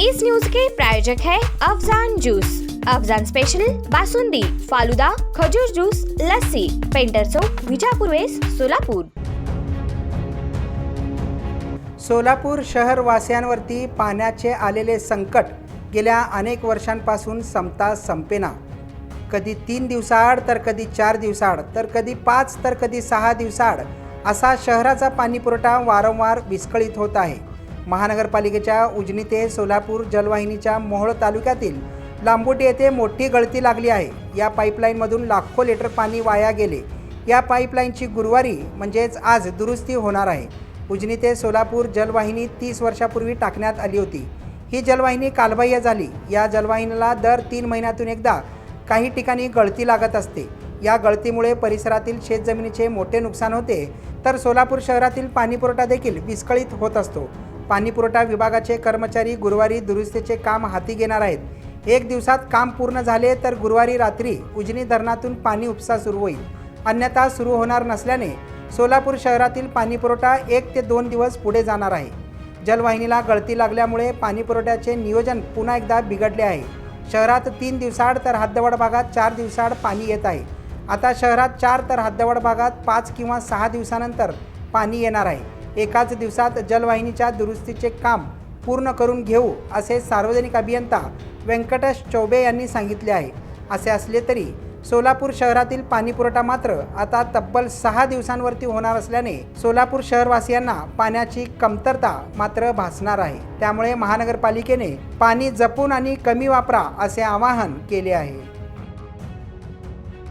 इस news के प्रायोजक है अफजान जूस। अफजान स्पेशल बासुंदी फालुदा खजूर जूस लस्सी पेंटर चौक विजापूर वेस सोलापूर। सोलापूर शहर वासियांवरती पाण्याचे आलेले संकट गेल्या अनेक वर्षांपासून संपता संपेना. कधी तीन दिवसाआड तर कधी चार दिवसाआड तर कधी पाच तर कधी सहा दिवसाआड असा शहराचा पाणीपुरवठा वारंवार विस्कळीत होत आहे. महानगरपालिकेच्या उजनी ते सोलापूर जलवाहिनीच्या मोहोळ तालुक्यातील लांबोटी येथे मोठी गळती लागली आहे. या पाईपलाईनमधून लाखो लिटर पाणी वाया गेले. या पाईपलाईनची गुरुवारी म्हणजेच आज दुरुस्ती होणार आहे. उजनी ते सोलापूर जलवाहिनी तीस वर्षापूर्वी टाकण्यात आली होती. ही जलवाहिनी कालबाह्य झाली. या जलवाहिनीला दर तीन महिन्यातून एकदा काही ठिकाणी गळती लागत असते. या गळतीमुळे परिसरातील शेतजमिनीचे मोठे नुकसान होते. तर सोलापूर शहरातील पाणीपुरवठा देखील विस्कळीत होत असतो. पाणीपुरवठा विभागाचे कर्मचारी गुरुवारी दुरुस्तीचे काम हाती घेणार आहेत. एक दिवसात काम पूर्ण झाले तर गुरुवारी रात्री उजनी धरणातून पाणी उपसा सुरू होईल. अन्यथा सुरू होणार नसल्याने सोलापूर शहरातील पाणीपुरवठा एक ते दोन दिवस पुढे जाणार आहे. जलवाहिनीला गळती लागल्यामुळे पाणीपुरवठ्याचे नियोजन पुन्हा एकदा बिघडले आहे. शहरात तीन दिवसाआड तर हद्दवाड भागात चार दिवसाआड पाणी येत आहे. आता शहरात चार तर हद्दवाड भागात पाच किंवा सहा दिवसानंतर पाणी येणार आहे. एकाच दिवसात जलवाहिनीच्या दुरुस्तीचे काम पूर्ण करून घेऊ असे सार्वजनिक अभियंता व्यंकटेश चौबे यांनी सांगितले आहे. असे असले तरी सोलापूर शहरातील पाणीपुरवठा मात्र आता तब्बल सहा दिवसांवरती होणार असल्याने सोलापूर शहरवासियांना पाण्याची कमतरता मात्र भासणार आहे. त्यामुळे महानगरपालिकेने पाणी जपून आणि कमी वापरा असे आवाहन केले आहे.